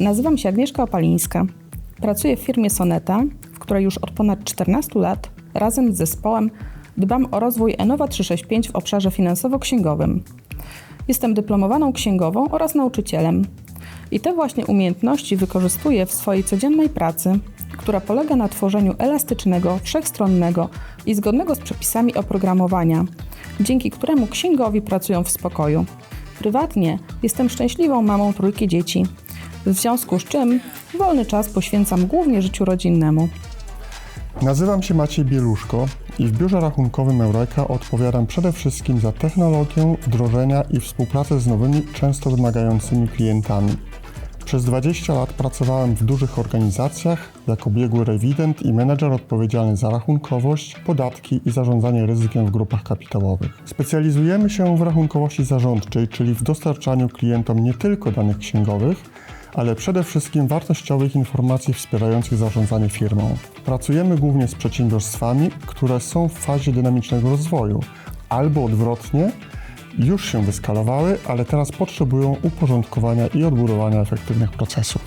Nazywam się Agnieszka Opalińska. Pracuję w firmie Soneta, w której już od ponad 14 lat razem z zespołem dbam o rozwój Enowa 365 w obszarze finansowo-księgowym. Jestem dyplomowaną księgową oraz nauczycielem. I te właśnie umiejętności wykorzystuję w swojej codziennej pracy, która polega na tworzeniu elastycznego, wszechstronnego i zgodnego z przepisami oprogramowania, dzięki któremu księgowi pracują w spokoju. Prywatnie jestem szczęśliwą mamą trójki dzieci, w związku z czym wolny czas poświęcam głównie życiu rodzinnemu. Nazywam się Maciej Bieluszko i w biurze rachunkowym Eureka odpowiadam przede wszystkim za technologię, wdrożenia i współpracę z nowymi, często wymagającymi klientami. Przez 20 lat pracowałem w dużych organizacjach jako biegły rewident i menedżer odpowiedzialny za rachunkowość, podatki i zarządzanie ryzykiem w grupach kapitałowych. Specjalizujemy się w rachunkowości zarządczej, czyli w dostarczaniu klientom nie tylko danych księgowych, ale przede wszystkim wartościowych informacji wspierających zarządzanie firmą. Pracujemy głównie z przedsiębiorstwami, które są w fazie dynamicznego rozwoju, albo odwrotnie, już się wyskalowały, ale teraz potrzebują uporządkowania i odbudowania efektywnych procesów.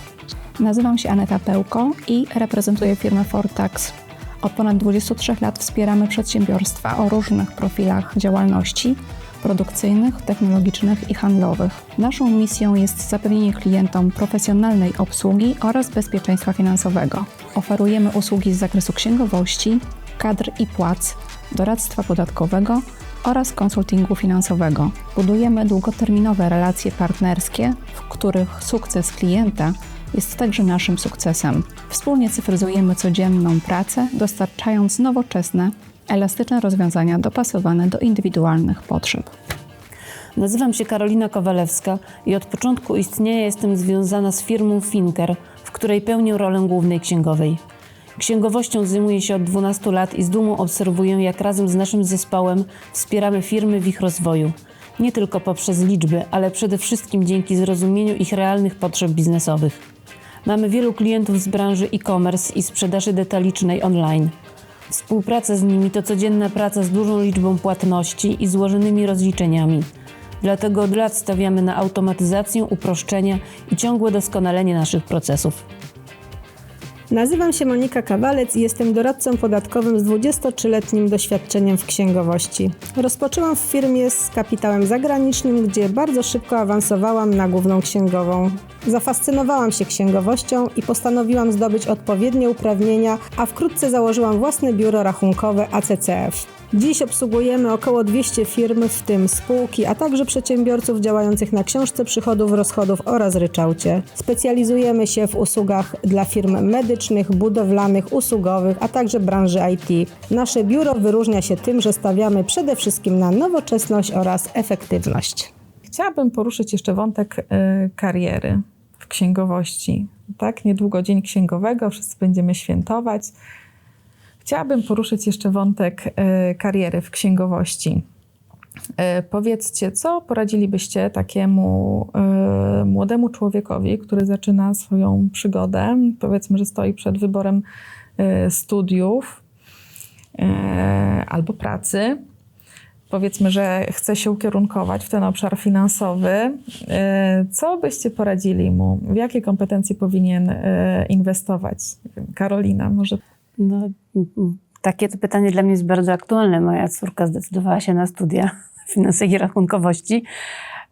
Nazywam się Aneta Pełko i reprezentuję firmę Fortax. Od ponad 23 lat wspieramy przedsiębiorstwa o różnych profilach działalności produkcyjnych, technologicznych i handlowych. Naszą misją jest zapewnienie klientom profesjonalnej obsługi oraz bezpieczeństwa finansowego. Oferujemy usługi z zakresu księgowości, kadr i płac, doradztwa podatkowego oraz konsultingu finansowego. Budujemy długoterminowe relacje partnerskie, w których sukces klienta jest także naszym sukcesem. Wspólnie cyfryzujemy codzienną pracę, dostarczając nowoczesne, elastyczne rozwiązania dopasowane do indywidualnych potrzeb. Nazywam się Karolina Kowalewska i od początku istnienia jestem związana z firmą Finker, w której pełnię rolę głównej księgowej. Księgowością zajmuję się od 12 lat i z dumą obserwuję, jak razem z naszym zespołem wspieramy firmy w ich rozwoju. Nie tylko poprzez liczby, ale przede wszystkim dzięki zrozumieniu ich realnych potrzeb biznesowych. Mamy wielu klientów z branży e-commerce i sprzedaży detalicznej online. Współpraca z nimi to codzienna praca z dużą liczbą płatności i złożonymi rozliczeniami. Dlatego od lat stawiamy na automatyzację, uproszczenia i ciągłe doskonalenie naszych procesów. Nazywam się Monika Kawalec i jestem doradcą podatkowym z 23-letnim doświadczeniem w księgowości. Rozpoczęłam w firmie z kapitałem zagranicznym, gdzie bardzo szybko awansowałam na główną księgową. Zafascynowałam się księgowością i postanowiłam zdobyć odpowiednie uprawnienia, a wkrótce założyłam własne biuro rachunkowe ACCF. Dziś obsługujemy około 200 firm, w tym spółki, a także przedsiębiorców działających na książce przychodów, rozchodów oraz ryczałcie. Specjalizujemy się w usługach dla firm medycznych, budowlanych, usługowych, a także branży IT. Nasze biuro wyróżnia się tym, że stawiamy przede wszystkim na nowoczesność oraz efektywność. Chciałabym poruszyć jeszcze wątek y, kariery w księgowości. Tak, niedługo Dzień Księgowego, wszyscy będziemy świętować. Chciałabym poruszyć jeszcze wątek y, kariery w księgowości. Y, powiedzcie, co poradzilibyście takiemu y, młodemu człowiekowi, który zaczyna swoją przygodę, powiedzmy, że stoi przed wyborem studiów albo pracy, powiedzmy, że chce się ukierunkować w ten obszar finansowy, co byście poradzili mu? W jakie kompetencje powinien inwestować? Karolina, może No, takie to pytanie dla mnie jest bardzo aktualne. Moja córka zdecydowała się na studia finanse i rachunkowości.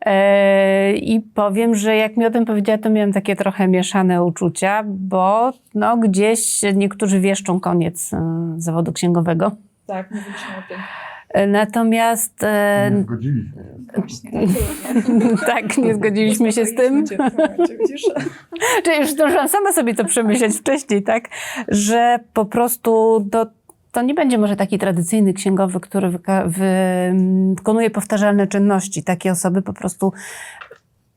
E, I powiem, że jak mi o tym powiedziała, to miałam takie trochę mieszane uczucia, bo no, gdzieś niektórzy wieszczą koniec e, zawodu księgowego. Tak, mówiliśmy o tym. Natomiast e, zgodziliśmy. tak, nie zgodziliśmy się z tym. Czyli już zdążyłam sama sobie to przemyśleć wcześniej, tak? Że po prostu to, to nie będzie może taki tradycyjny księgowy, który wyka- wy- wykonuje powtarzalne czynności. Takie osoby po prostu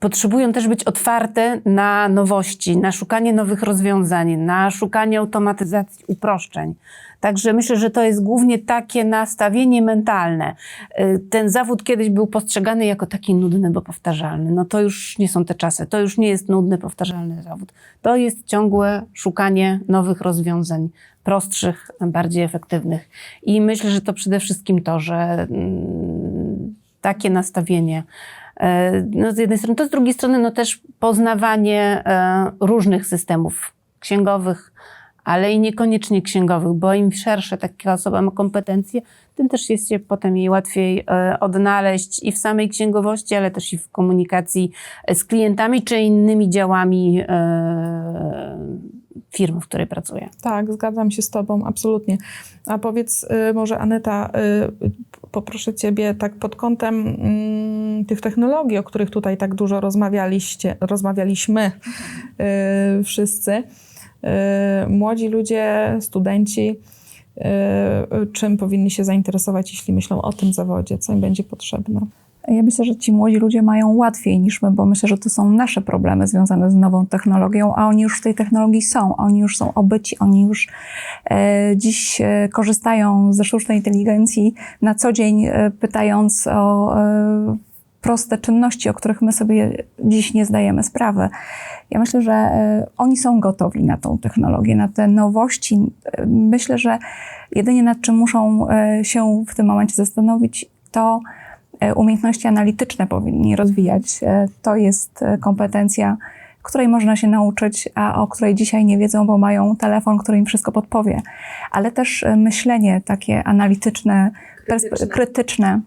potrzebują też być otwarte na nowości, na szukanie nowych rozwiązań, na szukanie automatyzacji, uproszczeń. Także myślę, że to jest głównie takie nastawienie mentalne. Y, Ten zawód kiedyś był postrzegany jako taki nudny, bo powtarzalny. No to już nie są te czasy. To już nie jest nudny, powtarzalny zawód. To jest ciągłe szukanie nowych rozwiązań, prostszych, bardziej efektywnych. I myślę, że to przede wszystkim to, że mm, takie nastawienie No, z jednej strony to, z drugiej strony no, też poznawanie e, różnych systemów księgowych, ale i niekoniecznie księgowych, bo im szersze taka osoba ma kompetencje, tym też jest się potem jej łatwiej e, odnaleźć i w samej księgowości, ale też i w komunikacji z klientami czy innymi działami e, firmy, w której pracuje. Tak, zgadzam się z Tobą, absolutnie. A powiedz y, może, Aneta, y, poproszę Ciebie tak pod kątem tych technologii, o których tutaj tak dużo rozmawialiście, rozmawialiśmy y, wszyscy. Y, młodzi ludzie, studenci, y, czym powinni się zainteresować, jeśli myślą o tym zawodzie, co im będzie potrzebne? Ja myślę, że ci młodzi ludzie mają łatwiej niż my, bo myślę, że to są nasze problemy związane z nową technologią, a oni już w tej technologii są, oni już są obyci, oni już e, dziś e, korzystają ze sztucznej inteligencji na co dzień, e, pytając o e, proste czynności, o których my sobie dziś nie zdajemy sprawy. Ja myślę, że e, oni są gotowi na tą technologię, na te nowości. E, Myślę, że jedynie nad czym muszą e, się w tym momencie zastanowić, to umiejętności analityczne powinni rozwijać. To jest kompetencja, której można się nauczyć, a o której dzisiaj nie wiedzą, bo mają telefon, który im wszystko podpowie. Ale też myślenie takie analityczne, krytyczne. krytyczne.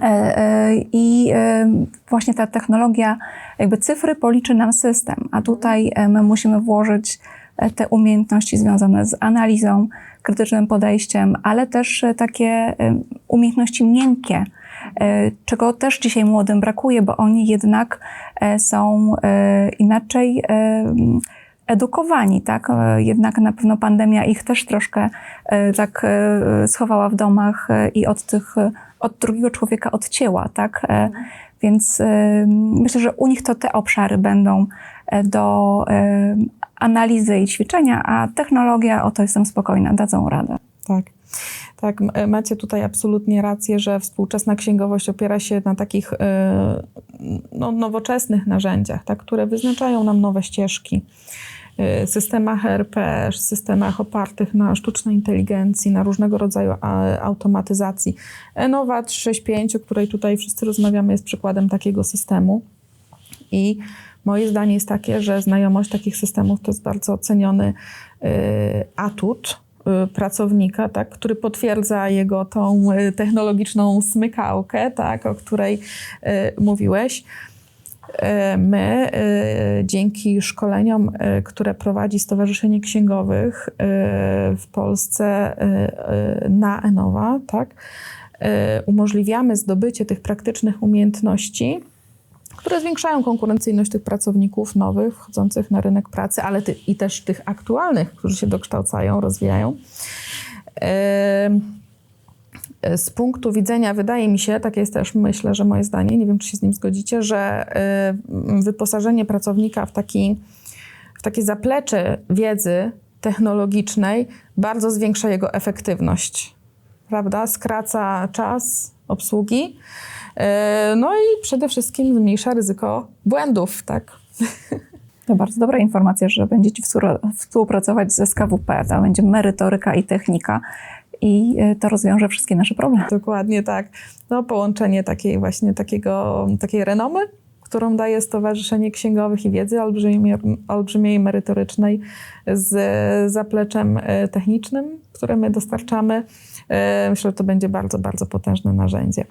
E, e, I e, właśnie ta technologia, jakby cyfry policzy nam system, a tutaj my musimy włożyć te umiejętności związane z analizą, krytycznym podejściem, ale też takie umiejętności miękkie, czego też dzisiaj młodym brakuje, bo oni jednak są inaczej edukowani, tak? Jednak na pewno pandemia ich też troszkę tak schowała w domach i od tych, od drugiego człowieka odcięła, tak? E, Więc e, myślę, że u nich to te obszary będą e, do analizy i ćwiczenia, a technologia, o to jestem spokojna, dadzą radę. Tak. Tak, macie tutaj absolutnie rację, że współczesna księgowość opiera się na takich no, nowoczesnych narzędziach, tak, które wyznaczają nam nowe ścieżki. E, Systemach ERP, systemach opartych na sztucznej inteligencji, na różnego rodzaju automatyzacji. Enova 365, o której tutaj wszyscy rozmawiamy, jest przykładem takiego systemu. I moje zdanie jest takie, że znajomość takich systemów to jest bardzo ceniony y, atut y, pracownika, tak, który potwierdza jego tą y, technologiczną smykałkę, tak, o której y, mówiłeś. My y, dzięki szkoleniom, y, które prowadzi Stowarzyszenie Księgowych y, w Polsce na Enowa, tak, umożliwiamy zdobycie tych praktycznych umiejętności, które zwiększają konkurencyjność tych pracowników nowych, wchodzących na rynek pracy, ale ty, i też tych aktualnych, którzy się dokształcają, rozwijają. Ym, Z punktu widzenia, wydaje mi się, takie jest też myślę, że moje zdanie, nie wiem czy się z nim zgodzicie, że y, wyposażenie pracownika w, taki, w takie zaplecze wiedzy technologicznej bardzo zwiększa jego efektywność, prawda? Skraca czas obsługi, y, no i przede wszystkim zmniejsza ryzyko błędów, tak? To bardzo dobra informacja, że będziecie współpracować ze SKWP. To będzie merytoryka i technika i e, to rozwiąże wszystkie nasze problemy. Dokładnie tak. No, połączenie takiej właśnie takiego, takiej renomy, którą daje Stowarzyszenie Księgowych i Wiedzy olbrzymiej, olbrzymiej merytorycznej z zapleczem e, technicznym, które my dostarczamy. E, Myślę, że to będzie bardzo, bardzo potężne narzędzie.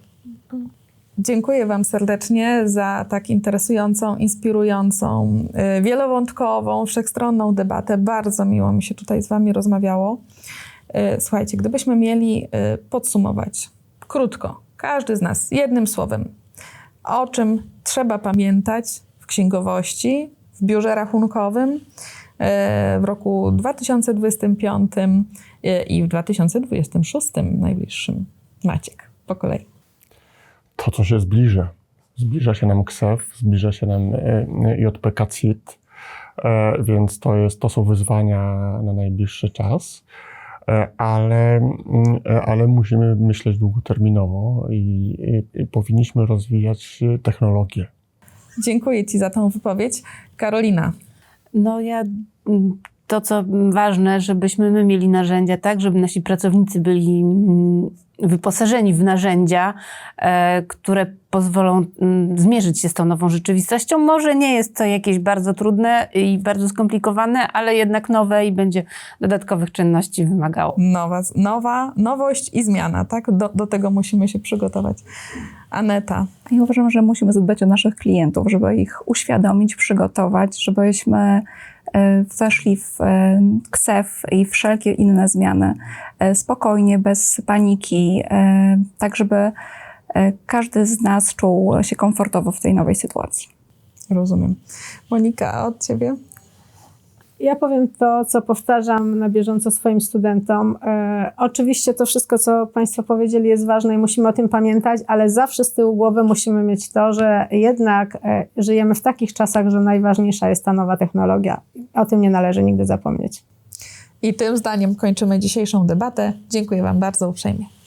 Dziękuję Wam serdecznie za tak interesującą, inspirującą, wielowątkową, wszechstronną debatę. Bardzo miło mi się tutaj z Wami rozmawiało. E, Słuchajcie, gdybyśmy mieli e, podsumować krótko, każdy z nas jednym słowem, o czym trzeba pamiętać w księgowości, w biurze rachunkowym e, w roku 2025 e, i w 2026 najbliższym. Maciek, po kolei. To, co się zbliża. Zbliża się nam KSEF, zbliża się nam JPK CIT, więc to, jest, to są wyzwania na najbliższy czas. E, Ale, mm, e, ale musimy myśleć długoterminowo i, i, powinniśmy rozwijać e, technologię. Dziękuję Ci za tą wypowiedź. Karolina, No ja mm, to, co ważne, żebyśmy my mieli narzędzia, tak, żeby nasi pracownicy byli mm, wyposażeni w narzędzia, e, które pozwolą mm, zmierzyć się z tą nową rzeczywistością. Może nie jest to jakieś bardzo trudne i bardzo skomplikowane, ale jednak nowe i będzie dodatkowych czynności wymagało. Nowa, nowa nowość i zmiana, tak? Do, do tego musimy się przygotować. Aneta, Ja uważam, że musimy zadbać o naszych klientów, żeby ich uświadomić, przygotować, żebyśmy weszli w e, KSEF i wszelkie inne zmiany e, spokojnie, bez paniki, e, tak żeby e, każdy z nas czuł się komfortowo w tej nowej sytuacji. rozumiem. Monika, a od ciebie? Ja powiem to, co powtarzam na bieżąco swoim studentom. E, oczywiście to wszystko, co Państwo powiedzieli, jest ważne i musimy o tym pamiętać, ale zawsze z tyłu głowy musimy mieć to, że jednak e, żyjemy w takich czasach, że najważniejsza jest ta nowa technologia. O tym nie należy nigdy zapomnieć. I tym zdaniem kończymy dzisiejszą debatę. Dziękuję Wam bardzo uprzejmie.